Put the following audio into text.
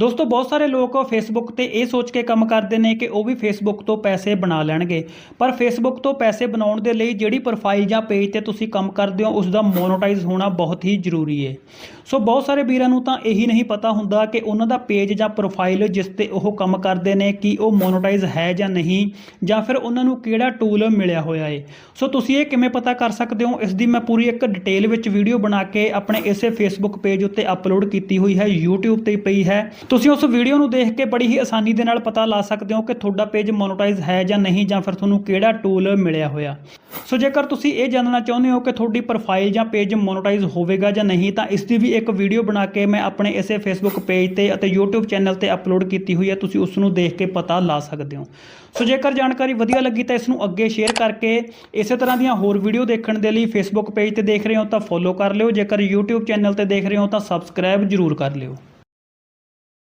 ਦੋਸਤੋ, ਬਹੁਤ ਸਾਰੇ ਲੋਕ ਫੇਸਬੁੱਕ ਤੇ ਇਹ ਸੋਚ ਕੇ ਕੰਮ ਕਰਦੇ ਨੇ ਕਿ ਉਹ ਵੀ ਫੇਸਬੁੱਕ ਤੋਂ ਪੈਸੇ ਬਣਾ ਲੈਣਗੇ। ਪਰ ਫੇਸਬੁੱਕ ਤੋਂ ਪੈਸੇ ਬਣਾਉਣ ਦੇ ਲਈ ਜਿਹੜੀ ਪ੍ਰੋਫਾਈਲ ਜਾਂ ਪੇਜ ਤੇ ਤੁਸੀਂ ਕੰਮ ਕਰਦੇ ਹੋ ਉਸ ਦਾ ਮੋਨੋਟਾਈਜ਼ ਹੋਣਾ ਬਹੁਤ ਹੀ ਜ਼ਰੂਰੀ ਹੈ। ਸੋ, ਬਹੁਤ ਸਾਰੇ ਵੀਰਾਂ ਨੂੰ ਤਾਂ ਇਹੀ ਨਹੀਂ ਪਤਾ ਹੁੰਦਾ ਕਿ ਉਹਨਾਂ ਦਾ ਪੇਜ ਜਾਂ ਪ੍ਰੋਫਾਈਲ ਜਿਸ ਤੇ ਉਹ ਕੰਮ ਕਰਦੇ ਨੇ, ਕਿ ਉਹ ਮੋਨੋਟਾਈਜ਼ ਹੈ ਜਾਂ ਨਹੀਂ, ਜਾਂ ਫਿਰ ਉਹਨਾਂ ਨੂੰ ਕਿਹੜਾ ਟੂਲ ਮਿਲਿਆ ਹੋਇਆ ਹੈ। ਸੋ, ਤੁਸੀਂ ਇਹ ਕਿਵੇਂ ਪਤਾ ਕਰ ਸਕਦੇ ਹੋ? ਇਸ ਦੀ ਮੈਂ ਪੂਰੀ ਇੱਕ ਡਿਟੇਲ ਵਿੱਚ ਵੀਡੀਓ ਬਣਾ ਕੇ ਆਪਣੇ ਇਸੇ ਫੇਸਬੁੱਕ ਪੇਜ ਉੱਤੇ ਅਪਲੋਡ ਕੀਤੀ ਹੋਈ ਹੈ, YouTube ਤੇ ਪਈ ਹੈ। ਤੁਸੀਂ ਉਸ ਵੀਡੀਓ ਨੂੰ ਦੇਖ ਕੇ ਬੜੀ ਹੀ ਆਸਾਨੀ ਦੇ ਨਾਲ ਪਤਾ ਲਾ ਸਕਦੇ ਹੋ ਕਿ ਤੁਹਾਡਾ ਪੇਜ ਮੋਨੋਟਾਈਜ਼ ਹੈ ਜਾਂ ਨਹੀਂ, ਜਾਂ ਫਿਰ ਤੁਹਾਨੂੰ ਕਿਹੜਾ ਟੂਲ ਮਿਲਿਆ ਹੋਇਆ। ਸੋ ਜੇਕਰ ਤੁਸੀਂ ਇਹ ਜਾਣਨਾ ਚਾਹੁੰਦੇ ਹੋ ਕਿ ਤੁਹਾਡੀ ਪ੍ਰੋਫਾਈਲ ਜਾਂ ਪੇਜ ਮੋਨੋਟਾਈਜ਼ ਹੋਵੇਗਾ ਜਾਂ ਨਹੀਂ, ਤਾਂ ਇਸ ਦੀ ਵੀ ਇੱਕ ਵੀਡੀਓ ਬਣਾ ਕੇ ਮੈਂ ਆਪਣੇ ਇਸੇ ਫੇਸਬੁੱਕ ਪੇਜ ਤੇ ਅਤੇ YouTube ਚੈਨਲ ਤੇ ਅਪਲੋਡ ਕੀਤੀ ਹੋਈ ਹੈ, ਤੁਸੀਂ ਉਸ ਨੂੰ ਦੇਖ ਕੇ ਪਤਾ ਲਾ ਸਕਦੇ ਹੋ। ਸੋ ਜੇਕਰ ਜਾਣਕਾਰੀ ਵਧੀਆ ਲੱਗੀ ਤਾਂ ਇਸ ਨੂੰ ਅੱਗੇ ਸ਼ੇਅਰ ਕਰਕੇ ਇਸੇ ਤਰ੍ਹਾਂ ਦੀਆਂ ਹੋਰ ਵੀਡੀਓ ਦੇਖਣ ਦੇ ਲਈ ਫੇਸਬੁੱਕ ਪੇਜ ਤੇ ਦੇਖ ਰਹੇ ਹੋ ਤਾਂ ਫੋਲੋ ਕਰ ਲਿਓ। ਜੇਕਰ YouTube ਚੈਨਲ ਤੇ ਦੇਖ ਰਹੇ ਹੋ ਤਾਂ ਸਬਸਕ੍ਰਾਈਬ ਜ਼ਰੂਰ ਕਰ ਲਿਓ।